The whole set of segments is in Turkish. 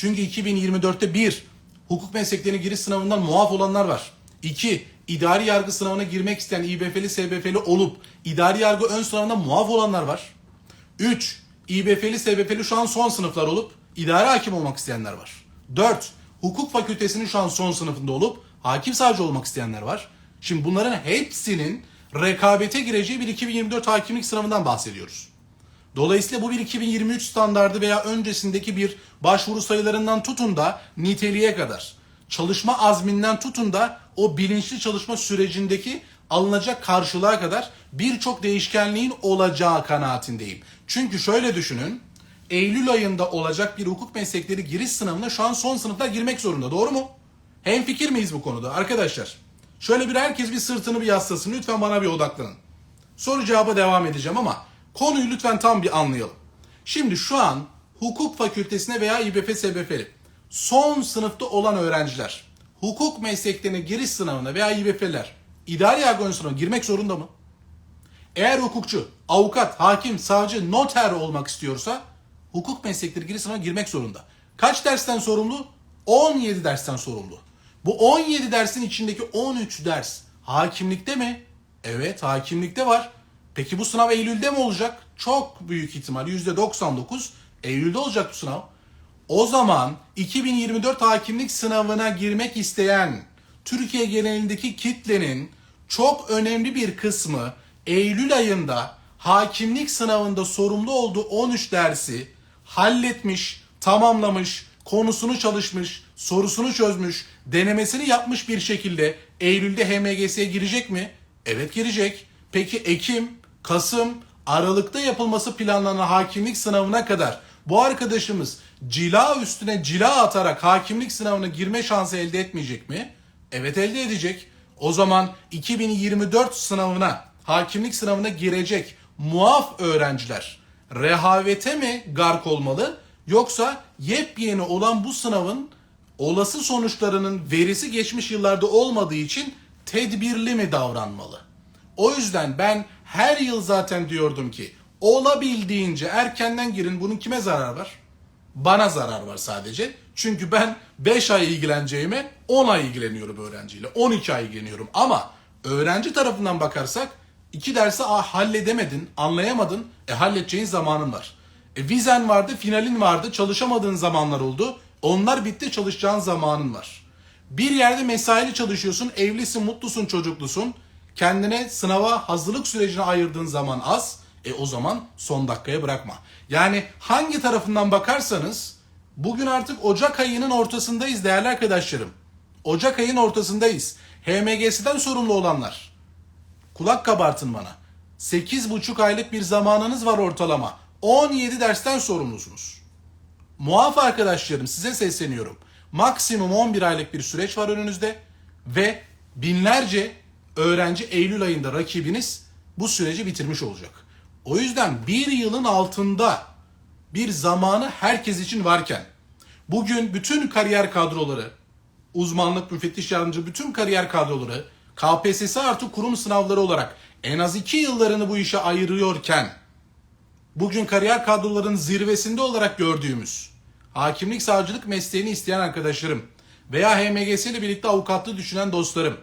Çünkü 2024'te bir, hukuk mesleklerine giriş sınavından muaf olanlar var. İki, idari yargı sınavına girmek isteyen İBF'li, SBF'li olup idari yargı ön sınavından muaf olanlar var. 3. İBF'li, SBF'li şu an son sınıflar olup idare hakim olmak isteyenler var. 4. Hukuk fakültesinin şu an son sınıfında olup hakim savcı olmak isteyenler var. Şimdi bunların hepsinin rekabete gireceği bir 2024 hakimlik sınavından bahsediyoruz. Dolayısıyla bu bir 2023 standardı veya öncesindeki bir başvuru sayılarından tutun da niteliğe kadar, çalışma azminden tutun da o bilinçli çalışma sürecindeki alınacak karşılığa kadar birçok değişkenliğin olacağı kanaatindeyim. Çünkü şöyle düşünün, Eylül ayında olacak bir hukuk meslekleri giriş sınavına şu an son sınıflar girmek zorunda. Doğru mu? Hem fikir miyiz bu konuda arkadaşlar? Şöyle bir herkes bir sırtını bir yaslasın. Lütfen bana bir odaklanın. Soru cevaba devam edeceğim ama konuyu lütfen tam bir anlayalım. Şimdi şu an hukuk fakültesine veya İBF SBF'li son sınıfta olan öğrenciler hukuk mesleklerine giriş sınavına veya İBF'ler idari yargı sınavına girmek zorunda mı? Eğer hukukçu, avukat, hakim, savcı, noter olmak istiyorsa hukuk meslekleri giriş sınavına girmek zorunda. Kaç dersten sorumlu? 17 dersten sorumlu. Bu 17 dersin içindeki 13 ders hakimlikte mi? Evet hakimlikte var. Peki bu sınav Eylül'de mi olacak? Çok büyük ihtimal %99 Eylül'de olacak bu sınav. O zaman 2024 hakimlik sınavına girmek isteyen Türkiye genelindeki kitlenin çok önemli bir kısmı Eylül ayında hakimlik sınavında sorumlu olduğu 13 dersi halletmiş, tamamlamış, konusunu çalışmış, sorusunu çözmüş, denemesini yapmış bir şekilde Eylül'de HMGS'ye girecek mi? Evet girecek. Peki Ekim, Kasım, Aralık'ta yapılması planlanan hakimlik sınavına kadar bu arkadaşımız cila üstüne cila atarak hakimlik sınavına girme şansı elde etmeyecek mi? Evet elde edecek. O zaman 2024 sınavına, hakimlik sınavına girecek muaf öğrenciler rehavete mi gark olmalı yoksa yepyeni olan bu sınavın olası sonuçlarının verisi geçmiş yıllarda olmadığı için tedbirli mi davranmalı? O yüzden ben her yıl zaten diyordum ki olabildiğince erkenden girin bunun kime zarar var? Bana zarar var sadece. Çünkü ben 5 ay ilgileneceğime 10 ay ilgileniyorum öğrenciyle. 12 ay ilgileniyorum. Ama öğrenci tarafından bakarsak iki dersi ah, halledemedin, anlayamadın. E halledeceğin zamanın var. E vizen vardı, finalin vardı, çalışamadığın zamanlar oldu. Onlar bitti, çalışacağın zamanın var. Bir yerde mesaili çalışıyorsun, evlisin, mutlusun, çocuklusun. Kendine sınava hazırlık sürecine ayırdığın zaman az. E o zaman son dakikaya bırakma. Yani hangi tarafından bakarsanız bugün artık Ocak ayının ortasındayız değerli arkadaşlarım. Ocak ayının ortasındayız. HMGS'den sorumlu olanlar. Kulak kabartın bana. 8,5 aylık bir zamanınız var ortalama. 17 dersten sorumlusunuz. Muaf arkadaşlarım size sesleniyorum. Maksimum 11 aylık bir süreç var önünüzde ve binlerce öğrenci Eylül ayında rakibiniz bu süreci bitirmiş olacak. O yüzden bir yılın altında bir zamanı herkes için varken bugün bütün kariyer kadroları, uzmanlık, müfettiş yardımcı bütün kariyer kadroları KPSS artı kurum sınavları olarak en az iki yıllarını bu işe ayırıyorken bugün kariyer kadrolarının zirvesinde olarak gördüğümüz hakimlik savcılık mesleğini isteyen arkadaşlarım veya HMGS ile birlikte avukatlığı düşünen dostlarım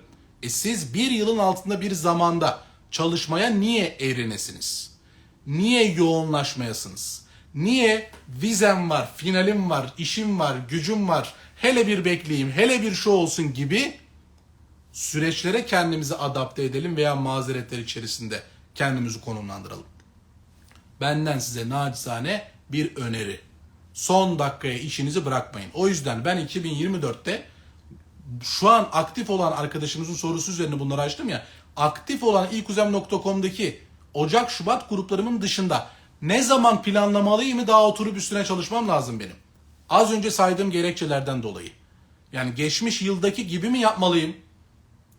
e siz bir yılın altında bir zamanda çalışmaya niye erinesiniz? Niye yoğunlaşmayasınız? Niye vizem var, finalim var, işim var, gücüm var, hele bir bekleyeyim, hele bir şu olsun gibi süreçlere kendimizi adapte edelim veya mazeretler içerisinde kendimizi konumlandıralım. Benden size nacizane bir öneri. Son dakikaya işinizi bırakmayın. O yüzden ben 2024'te şu an aktif olan arkadaşımızın sorusu üzerine bunları açtım ya. Aktif olan ilkuzem.com'daki Ocak Şubat gruplarımın dışında ne zaman planlamalıyım daha oturup üstüne çalışmam lazım benim. Az önce saydığım gerekçelerden dolayı. Yani geçmiş yıldaki gibi mi yapmalıyım?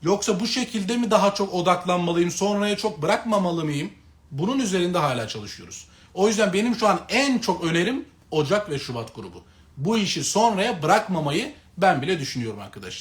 Yoksa bu şekilde mi daha çok odaklanmalıyım? Sonraya çok bırakmamalı mıyım? Bunun üzerinde hala çalışıyoruz. O yüzden benim şu an en çok önerim Ocak ve Şubat grubu. Bu işi sonraya bırakmamayı ben bile düşünüyorum arkadaşlar.